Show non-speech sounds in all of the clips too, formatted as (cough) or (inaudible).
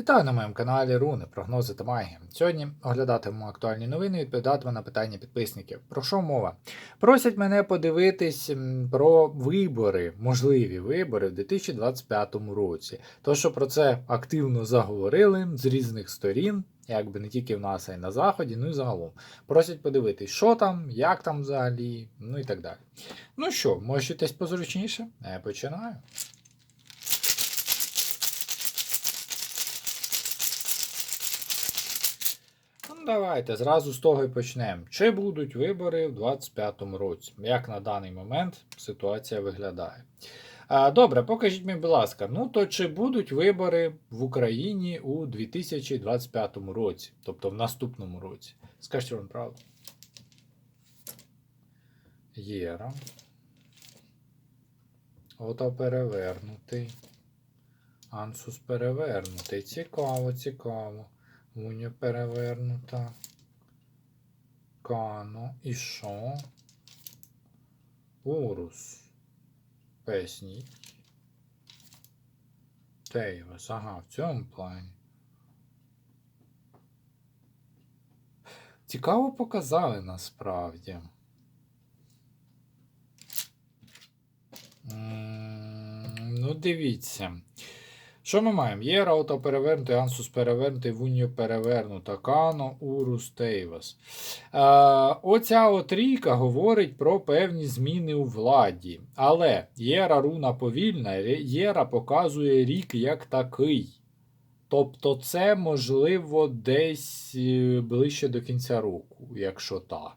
Вітаю на моєму каналі Руни, прогнози та магія. Сьогодні оглядатимемо актуальні новини і відповідатиму на питання підписників. Про що мова? Просять мене подивитись про вибори, можливі вибори в 2025 році. То, що про це активно заговорили з різних сторін, якби не тільки в нас, а й на заході, ну і загалом. Просять подивитись, що там, як там взагалі, ну і так далі. Ну що, можете позручніше? Я починаю. Давайте зразу з того і почнемо. Чи будуть вибори в 2025 році? Як на даний момент ситуація виглядає? Добре, покажіть мені, будь ласка, ну то чи будуть вибори в Україні у 2025 році, тобто в наступному році? Скажіть вам правду. Єра. Ото перевернутий. Ансус перевернутий. Цікаво, цікаво. Уня перевернута. Кано. І що? Урус. Поясніть. Тейвас. Ага, в цьому плані. Цікаво показали насправді. Ну, дивіться. Що ми маємо? Є раута перевернутий, ансус перевернутий, вуньо перевернута, кано, урус, тейвас. Е, оця от ріка говорить про певні зміни у владі. Але Єра руна повільна, Ре- Єра показує рік як такий. Тобто це можливо десь е, ближче до кінця року, якщо так.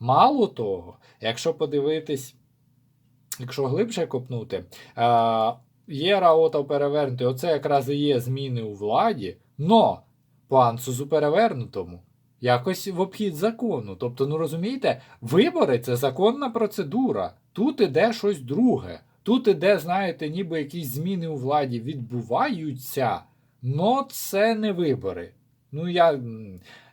Мало того, якщо подивитись, якщо глибше копнути, е, є раота перевернутий, оце якраз і є зміни у владі, но по ансузу перевернутому якось в обхід закону. Тобто, ну розумієте, вибори це законна процедура. Тут іде щось друге. Тут іде, знаєте, ніби якісь зміни у владі відбуваються, но це не вибори. Ну, я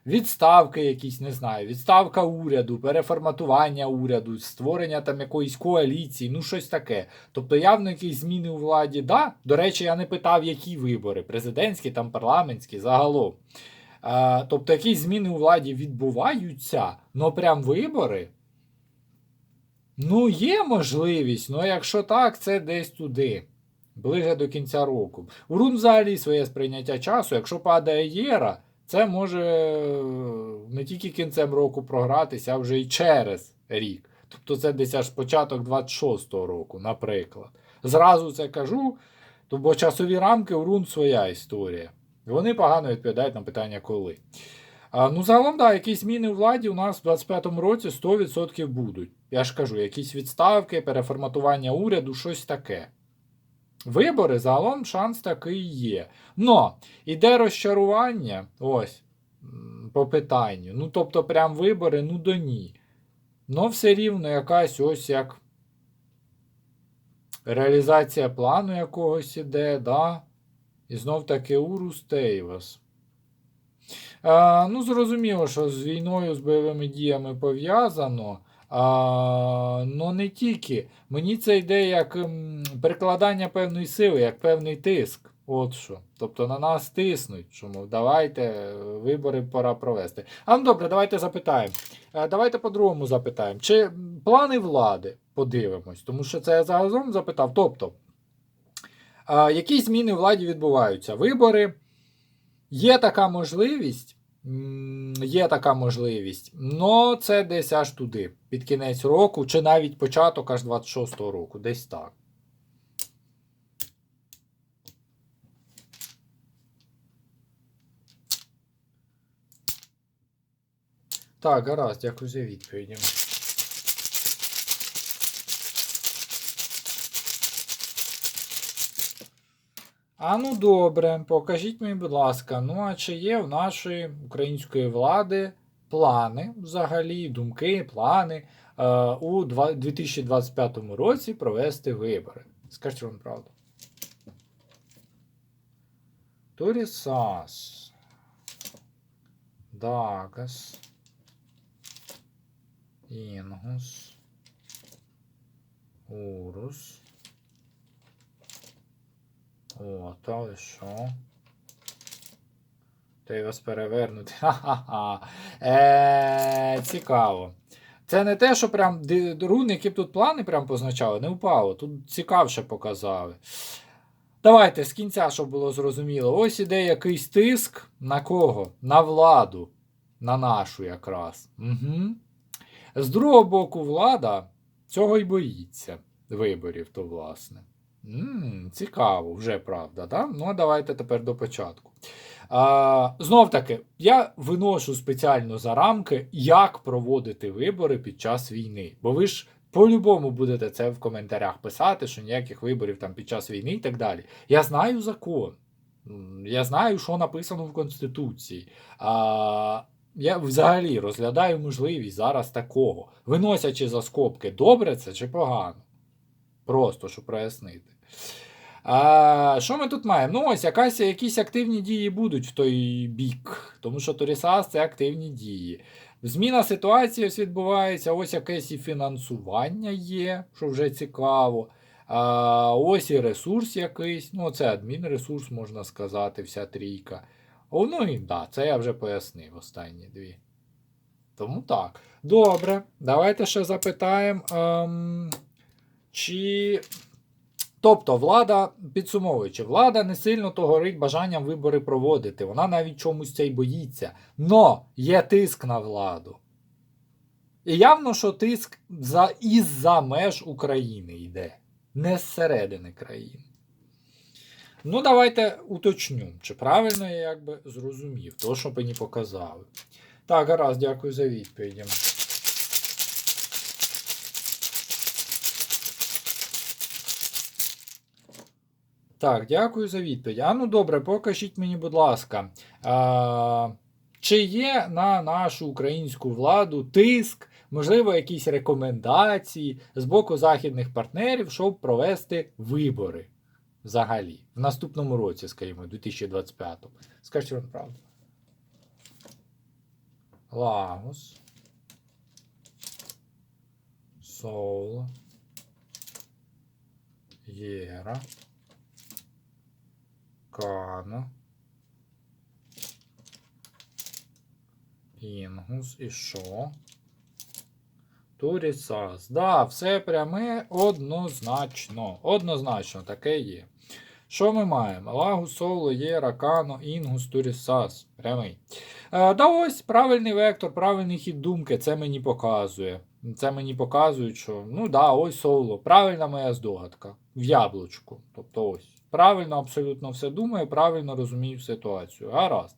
відставки якісь, не знаю, відставка уряду, переформатування уряду, створення там якоїсь коаліції, ну щось таке. Тобто явно якісь зміни у владі, да. До речі, я не питав, які вибори, президентські, там парламентські, загалом. А, тобто якісь зміни у владі відбуваються, но прям вибори. Ну, є можливість, але якщо так, це десь туди. Ближе до кінця року. У Рун взагалі своє сприйняття часу, якщо падає Єра, це може е, не тільки кінцем року програтися, а вже й через рік. Тобто це десь аж початок 26-го року, наприклад. Зразу це кажу, бо часові рамки у Рун своя історія. Вони погано відповідають на питання коли. А, ну, загалом, да, якісь зміни у владі у нас в 25-му році 100% будуть. Я ж кажу, якісь відставки, переформатування уряду, щось таке. Вибори загалом шанс такий є. Но іде розчарування, ось, по питанню. Ну, тобто, прям вибори, ну до ні. Но все рівно якась ось як реалізація плану якогось іде, да? І знов таки Урус Тейвас. А, ну, зрозуміло, що з війною, з бойовими діями пов'язано. А, ну не тільки. Мені це йде як м, перекладання певної сили, як певний тиск. От що. Тобто на нас тиснуть, мов, давайте е, вибори пора провести. А ну добре, давайте запитаємо. Е, Давайте по-другому запитаємо. Чи плани влади подивимось, тому що це я загалом запитав. Тобто, які зміни владі відбуваються? Вибори. Є така можливість, є така можливість, но це десь аж туди, під кінець року, чи навіть початок аж 26-го року, десь так. Так, гаразд, дякую за відповіді. А ну добре, покажіть мені, будь ласка, ну а чи є в нашої української влади плани, взагалі, думки, плани е, у 2025 році провести вибори? Скажіть вам правду. Турісас. Дагас. Інгус. Урус. О, та ви що? Та й вас перевернути. (laughs) Е, цікаво. Це не те, що прям руни, які б тут плани прям позначали, не впало. Тут цікавше показали. Давайте з кінця, щоб було зрозуміло. Ось іде якийсь тиск на кого? На владу. На нашу якраз. Угу. З другого боку, влада цього й боїться виборів, то власне. М цікаво, вже правда, да? Ну, а давайте тепер до початку. А, знов таки, я виношу спеціально за рамки, як проводити вибори під час війни. Бо ви ж по-любому будете це в коментарях писати, що ніяких виборів там під час війни і так далі. Я знаю закон. Я знаю, що написано в Конституції. А, я взагалі розглядаю можливість зараз такого, виносячи за скобки, добре це чи погано. Просто щоб прояснити. А, що ми тут маємо? Ну, ось якась, якісь активні дії будуть в той бік, тому що Торісас це активні дії. Зміна ситуації ось відбувається, ось якесь і фінансування є, що вже цікаво. А, ось і ресурс якийсь. Ну, це адмінресурс, можна сказати, вся трійка. О, ну і да, це я вже пояснив останні дві. Тому так. Добре, давайте ще запитаємо. Ем, чи. Тобто, влада, підсумовуючи, влада не сильно то горить бажанням вибори проводити. Вона навіть чомусь це й боїться. Но є тиск на владу. І явно, що тиск за, із-за меж України йде, не зсередини країни. Ну, давайте уточню, чи правильно я якби зрозумів, то, що мені показали. Так, гаразд, дякую за відповіді. Так, дякую за відповідь. А ну добре, покажіть мені, будь ласка, а, чи є на нашу українську владу тиск, можливо, якісь рекомендації з боку західних партнерів, щоб провести вибори взагалі в наступному році, скажімо, 2025-му. Скажіть вам правду. Лагос. Соло. Єра. Кана. Інгус і що? Турісас. Да, все пряме однозначно. Однозначно таке є. Що ми маємо? Лагу, соло, є, ракано, інгус, турісас. Прямий. Е, да ось правильний вектор, правильний хід думки. Це мені показує. Це мені показує, що ну да, ось соло. Правильна моя здогадка. В яблучку. Тобто ось. Правильно абсолютно все думаю, правильно розумію ситуацію. Гаразд.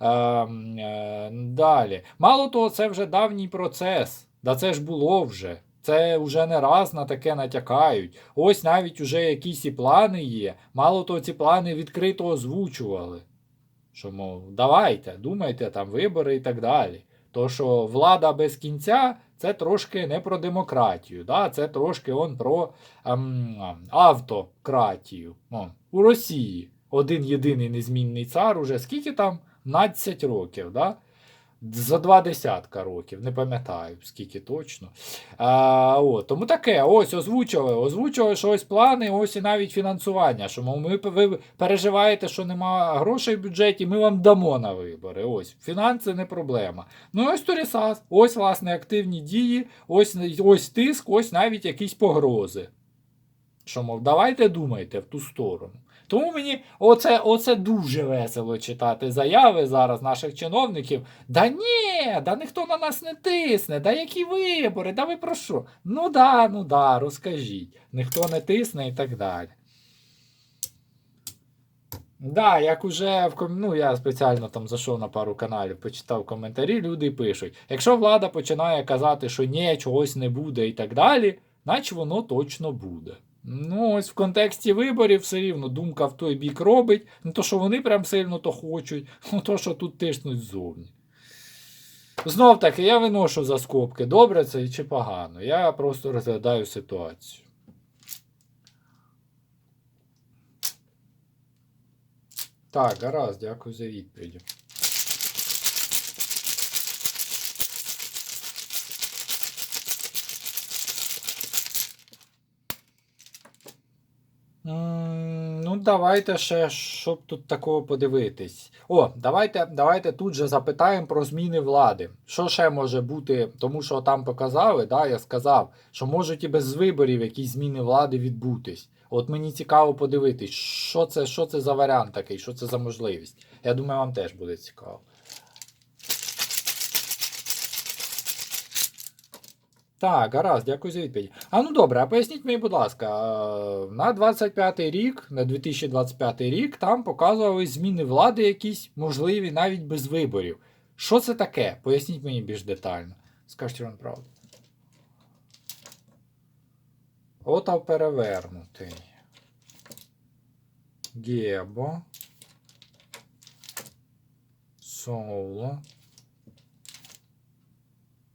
Е, е, далі. Мало того, це вже давній процес. Да це ж було вже. Це вже не раз на таке натякають. Ось навіть уже якісь і плани є. Мало того, ці плани відкрито озвучували. Що, мов, давайте, думайте там вибори і так далі. То, що влада без кінця це трошки не про демократію, да? це трошки он про ем, автократію. О, у Росії один єдиний незмінний цар уже скільки там? 12 років. Да? За два десятка років, не пам'ятаю, скільки точно. А, от, Тому таке, ось озвучили, озвучили, що ось плани, ось і навіть фінансування. Що ми, ви переживаєте, що нема грошей в бюджеті, ми вам дамо на вибори. Ось, Фінанси не проблема. Ну ось Торісас, ось, власне, активні дії, ось, ось тиск, ось навіть якісь погрози. Що, мов, давайте думайте в ту сторону. Тому мені оце, оце дуже весело читати заяви зараз наших чиновників. Да ні, да ніхто на нас не тисне, да які вибори, да ви про що? Ну да, ну да, розкажіть. Ніхто не тисне і так далі. Да, як уже в ну, я спеціально там зайшов на пару каналів, почитав коментарі, люди пишуть: якщо влада починає казати, що ні, чогось не буде і так далі, наче воно точно буде. Ну, ось в контексті виборів все рівно думка в той бік робить. Не то, що вони прям сильно то хочуть, (laughs) ну то, що тут тиснуть ззовні. Знов таки, я виношу за скобки, добре це чи погано. Я просто розглядаю ситуацію. Так, гаразд, дякую за відповіді. М, Ну, давайте ще, щоб тут такого подивитись. О, давайте, давайте тут же запитаємо про зміни влади. Що ще може бути, тому що там показали, да, я сказав, що можуть і без виборів якісь зміни влади відбутись. От мені цікаво подивитись, що це, що це за варіант такий, що це за можливість. Я думаю, вам теж буде цікаво. Так, гаразд, дякую за відповідь. А ну добре, а поясніть мені, будь ласка, е, на 25 рік, на 2025 рік, там показували зміни влади якісь можливі навіть без виборів. Що це таке? Поясніть мені більш детально. Скажіть вам правду. Ота перевернутий. Гебо. Соло.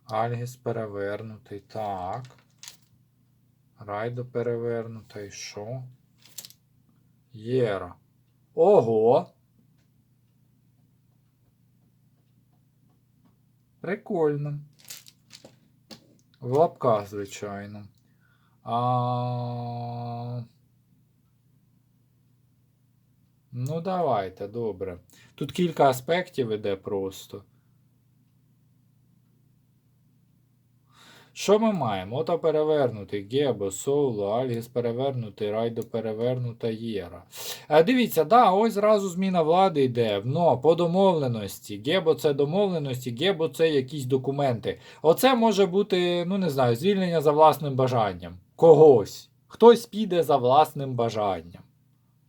Альгіс перевернутий. Так. Райдо перевернутий. Що? Єра. Ого. Прикольно. В лапках, звичайно. А... Ну, давайте, добре. Тут кілька аспектів іде просто. Що ми маємо? Ото перевернутий Гебо, Соло, Альгіс перевернутий, Райдо перевернута Єра. А дивіться, да, ось зразу зміна влади йде. Но по домовленості. Гебо це домовленості, Гебо це якісь документи. Оце може бути, ну не знаю, звільнення за власним бажанням. Когось. Хтось піде за власним бажанням.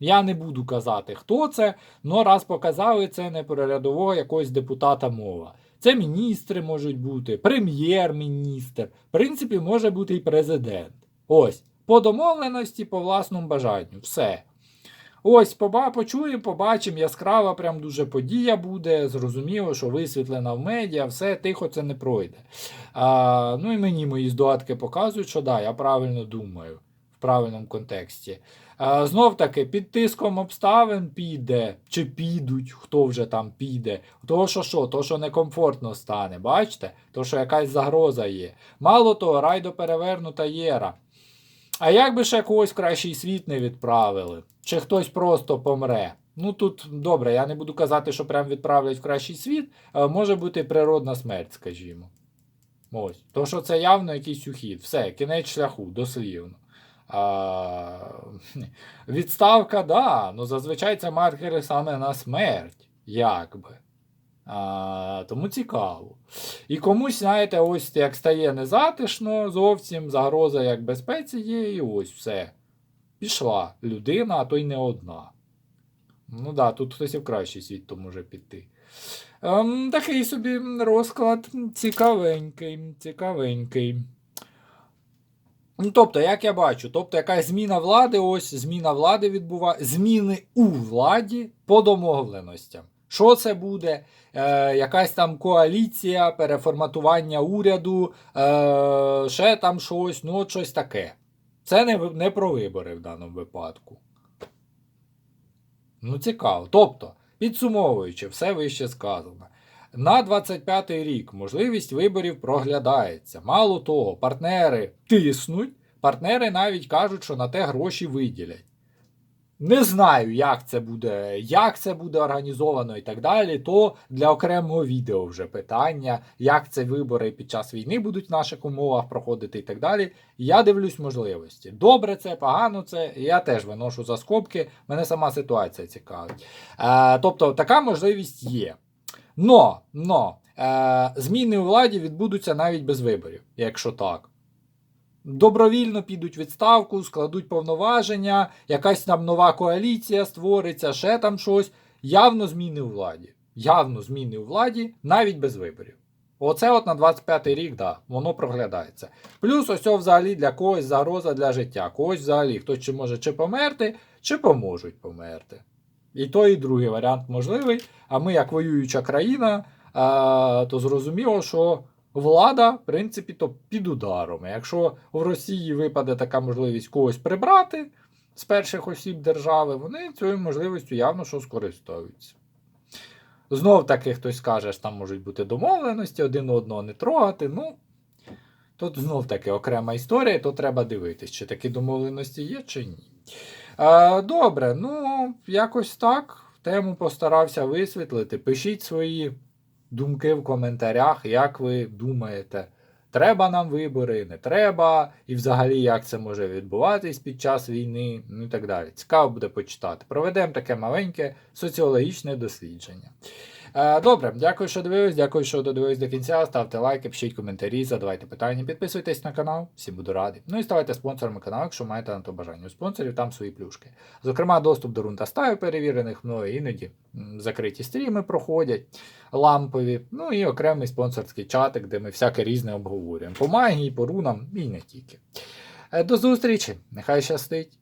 Я не буду казати, хто це, але раз показали, це не про рядового якогось депутата мова. Це міністри можуть бути, прем'єр-міністр, в принципі, може бути і президент. Ось, по домовленості, по власному бажанню. Все. Ось, поба, почуємо, побачимо, яскрава прям дуже подія буде. Зрозуміло, що висвітлена в медіа, все тихо це не пройде. А, ну і мені мої здогадки показують, що да, я правильно думаю в правильному контексті. Знов таки, під тиском обставин піде, чи підуть, хто вже там піде. Того, що що, то, що некомфортно стане, бачите? То, що якась загроза є. Мало того, райдо перевернута єра. А як би ще когось в кращий світ не відправили? Чи хтось просто помре? Ну тут добре, я не буду казати, що прям відправлять в кращий світ, може бути природна смерть, скажімо. Ось. То, що це явно якийсь ухід. Все, кінець шляху, дослівно. А, відставка, да, ну зазвичай це маркери саме на смерть, якби. А, тому цікаво. І комусь, знаєте, ось як стає незатишно, зовсім загроза як безпеці є, і ось все. Пішла людина, а то й не одна. Ну да, тут хтось і в кращий світ то може піти. Ем, такий собі розклад цікавенький, цікавенький. Ну, тобто, як я бачу, тобто якась зміна влади, ось зміна влади відбуває, зміни у владі по домовленостям. Що це буде? Е, якась там коаліція, переформатування уряду, е, ще там щось, ну щось таке. Це не, не про вибори в даному випадку. Ну, цікаво. Тобто, підсумовуючи, все вище сказано. На 25-й рік можливість виборів проглядається. Мало того, партнери тиснуть, партнери навіть кажуть, що на те гроші виділять. Не знаю, як це буде, як це буде організовано і так далі. То для окремого відео вже питання, як це вибори під час війни будуть в наших умовах проходити і так далі. Я дивлюсь можливості. Добре це, погано це. Я теж виношу за скобки. Мене сама ситуація цікавить. Е, тобто така можливість є. Но, но е, зміни у владі відбудуться навіть без виборів, якщо так. Добровільно підуть відставку, складуть повноваження, якась там нова коаліція створиться, ще там щось. Явно зміни у владі. Явно зміни у владі навіть без виборів. Оце от на 25-й рік, да, воно проглядається. Плюс ось взагалі для когось загроза для життя. Когось взагалі хтось чи може чи померти, чи поможуть померти. І той, і другий варіант можливий. А ми, як воююча країна, то зрозуміло, що влада, в принципі, то під ударом. Якщо в Росії випаде така можливість когось прибрати з перших осіб держави, вони цією можливістю явно що скористаються. Знов таки хтось скаже, що там можуть бути домовленості, один одного не трогати. Ну, тут знов таки окрема історія, то треба дивитись, чи такі домовленості є, чи ні. Добре, ну, якось так. Тему постарався висвітлити. Пишіть свої думки в коментарях, як ви думаєте, треба нам вибори, не треба, і взагалі як це може відбуватись під час війни, ну і так далі. Цікаво буде почитати. Проведемо таке маленьке соціологічне дослідження. Е, Добре, дякую, що дивились, дякую, що додивились до кінця. Ставте лайки, пишіть коментарі, задавайте питання, підписуйтесь на канал, всім буду радий. Ну і ставайте спонсорами каналу, якщо маєте на то бажання. У спонсорів там свої плюшки. Зокрема, доступ до рунтастаю перевірених мною, іноді закриті стріми проходять, лампові, ну і окремий спонсорський чатик, де ми всяке різне обговорюємо. По магії, по рунам і не тільки. Е, До зустрічі! Нехай щастить!